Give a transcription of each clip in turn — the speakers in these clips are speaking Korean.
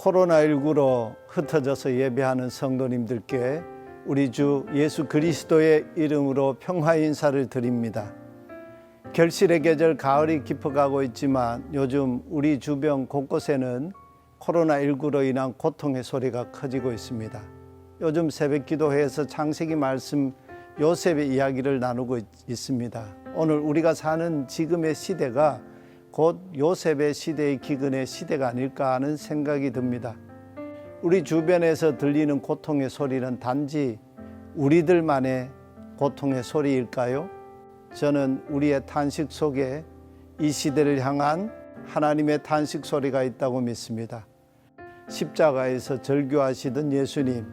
코로나19로 흩어져서 예배하는 성도님들께 우리 주 예수 그리스도의 이름으로 평화 인사를 드립니다. 결실의 계절 가을이 깊어가고 있지만 요즘 우리 주변 곳곳에는 코로나19로 인한 고통의 소리가 커지고 있습니다. 요즘 새벽 기도회에서 창세기 말씀 요셉의 이야기를 나누고 있- 있습니다. 오늘 우리가 사는 지금의 시대가 곧 요셉의 시대의 기근의 시대가 아닐까 하는 생각이 듭니다. 우리 주변에서 들리는 고통의 소리는 단지 우리들만의 고통의 소리일까요? 저는 우리의 탄식 속에 이 시대를 향한 하나님의 탄식 소리가 있다고 믿습니다. 십자가에서 절규하시던 예수님,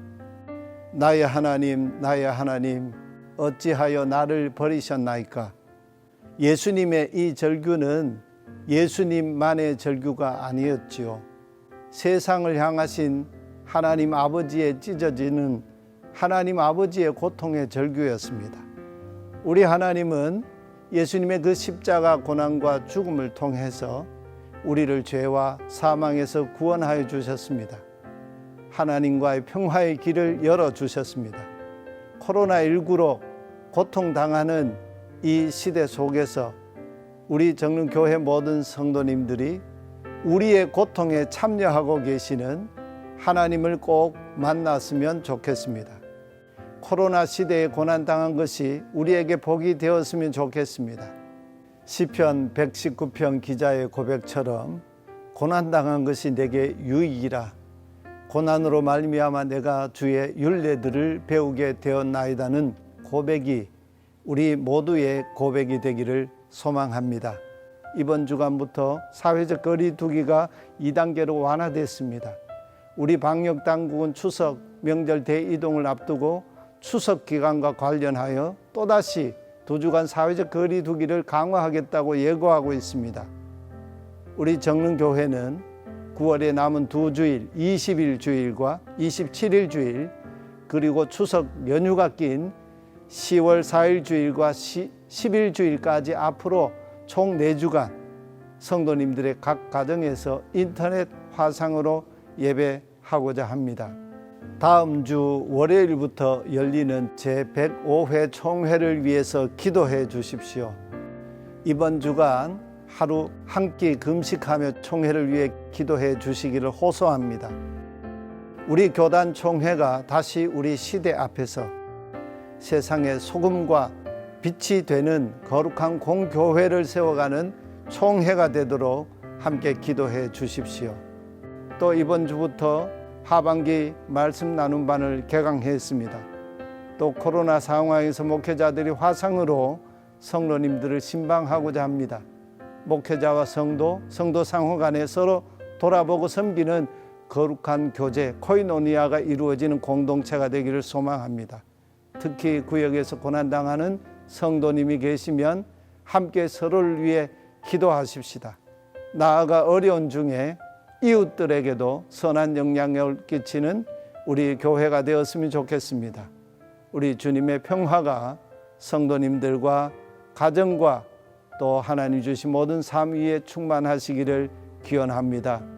나의 하나님, 나의 하나님, 어찌하여 나를 버리셨나이까? 예수님의 이 절규는 예수님만의 절규가 아니었지요. 세상을 향하신 하나님 아버지의 찢어지는 하나님 아버지의 고통의 절규였습니다. 우리 하나님은 예수님의 그 십자가 고난과 죽음을 통해서 우리를 죄와 사망에서 구원하여 주셨습니다. 하나님과의 평화의 길을 열어 주셨습니다. 코로나19로 고통당하는 이 시대 속에서 우리 정릉 교회 모든 성도님들이 우리의 고통에 참여하고 계시는 하나님을 꼭 만났으면 좋겠습니다. 코로나 시대에 고난 당한 것이 우리에게 복이 되었으면 좋겠습니다. 시편 119편 기자의 고백처럼 고난 당한 것이 내게 유익이라 고난으로 말미암아 내가 주의 윤례들을 배우게 되었나이다는 고백이 우리 모두의 고백이 되기를 소망합니다. 이번 주간부터 사회적 거리 두기가 2단계로 완화됐습니다. 우리 방역 당국은 추석 명절 대이동을 앞두고 추석 기간과 관련하여 또다시 두 주간 사회적 거리 두기를 강화하겠다고 예고하고 있습니다. 우리 정릉교회는 9월에 남은 두 주일, 20일 주일과 27일 주일, 그리고 추석 연휴가 낀 10월 4일 주일과 10일 주일까지 앞으로 총 4주간 성도님들의 각 가정에서 인터넷 화상으로 예배하고자 합니다. 다음 주 월요일부터 열리는 제105회 총회를 위해서 기도해 주십시오. 이번 주간 하루 한 끼 금식하며 총회를 위해 기도해 주시기를 호소합니다. 우리 교단 총회가 다시 우리 시대 앞에서 세상의 소금과 빛이 되는 거룩한 공교회를 세워가는 총회가 되도록 함께 기도해 주십시오. 또 이번 주부터 하반기 말씀 나눔 반을 개강했습니다. 또 코로나 상황에서 목회자들이 화상으로 성도님들을 신방하고자 합니다. 목회자와 성도, 성도 상호 간에 서로 돌아보고 섬기는 거룩한 교제, 코이노니아가 이루어지는 공동체가 되기를 소망합니다. 특히 구역에서 고난당하는 성도님이 계시면 함께 서로를 위해 기도하십시다. 나아가 어려운 중에 이웃들에게도 선한 영향력을 끼치는 우리 교회가 되었으면 좋겠습니다. 우리 주님의 평화가 성도님들과 가정과 또 하나님 주신 모든 삶 위에 충만하시기를 기원합니다.